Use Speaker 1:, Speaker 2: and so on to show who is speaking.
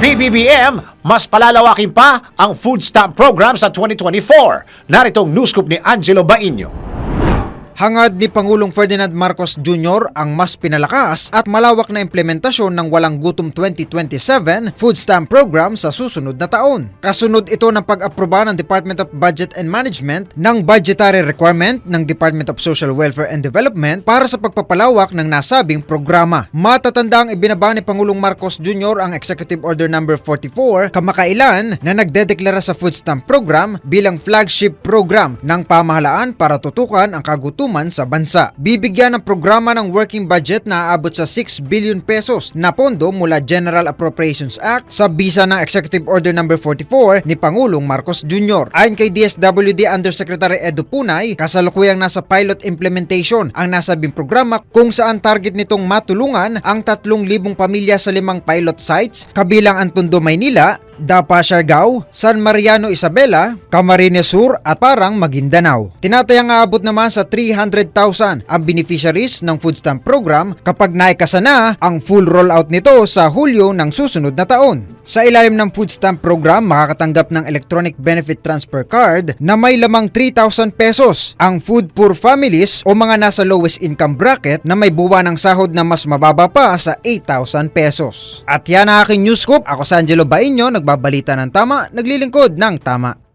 Speaker 1: PBBM, mas palalawakin pa ang food stamp program sa 2024. Naritong news scoop ni Angelo Bainio.
Speaker 2: Hangad ni Pangulong Ferdinand Marcos Jr. ang mas pinalakas at malawak na implementasyon ng Walang Gutom 2027 food stamp program sa susunod na taon. Kasunod ito ng pag-aproba ng Department of Budget and Management ng budgetary requirement ng Department of Social Welfare and Development para sa pagpapalawak ng nasabing programa. Matatanda ang ibinaba ni Pangulong Marcos Jr. ang Executive Order number 44 kamakailan na nagdedeklara sa food stamp program bilang flagship program ng pamahalaan para tutukan ang kagutuman sa bansa. Bibigyan ng programa ng working budget na aabot sa 6 billion pesos na pondo mula General Appropriations Act sa bisa ng Executive Order number 44 ni Pangulong Marcos Jr. Ayon kay DSWD Undersecretary Edo Punay, kasalukuyang nasa pilot implementation ang nasabing programa kung saan target nitong matulungan ang 3,000 pamilya sa limang pilot sites kabilang ang Tondo, Maynila, Dapa, Siargao, San Mariano, Isabela, Camarines Sur at Parang, Maguindanao. Tinatayang aabot naman sa 300,000 ang beneficiaries ng food stamp program kapag naikasa na ang full rollout nito sa Hulyo ng susunod na taon. Sa ilalim ng food stamp program, makakatanggap ng electronic benefit transfer card na may lamang 3,000 pesos ang food poor families o mga nasa lowest income bracket na may buwan ng sahod na mas mababa pa sa 8,000 pesos. At yan ang aking news scoop. Ako si Angelo Bainyo, nagbabalita ng tama, naglilingkod ng tama.